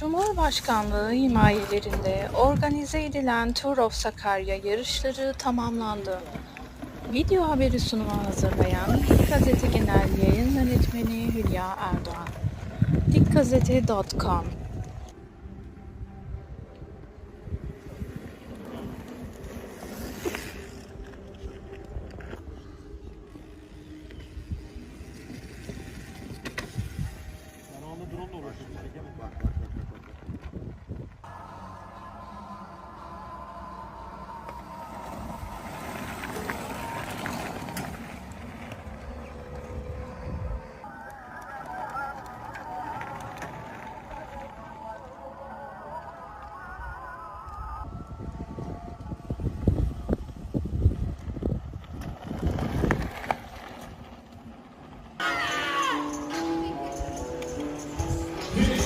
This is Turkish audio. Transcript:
Cumhurbaşkanlığı himayelerinde organize edilen Tour of Sakarya yarışları tamamlandı. Video haberi sunumu hazırlayan Dik Gazete Genel Yayın Yönetmeni Hülya Erdoğan. dikgazete.com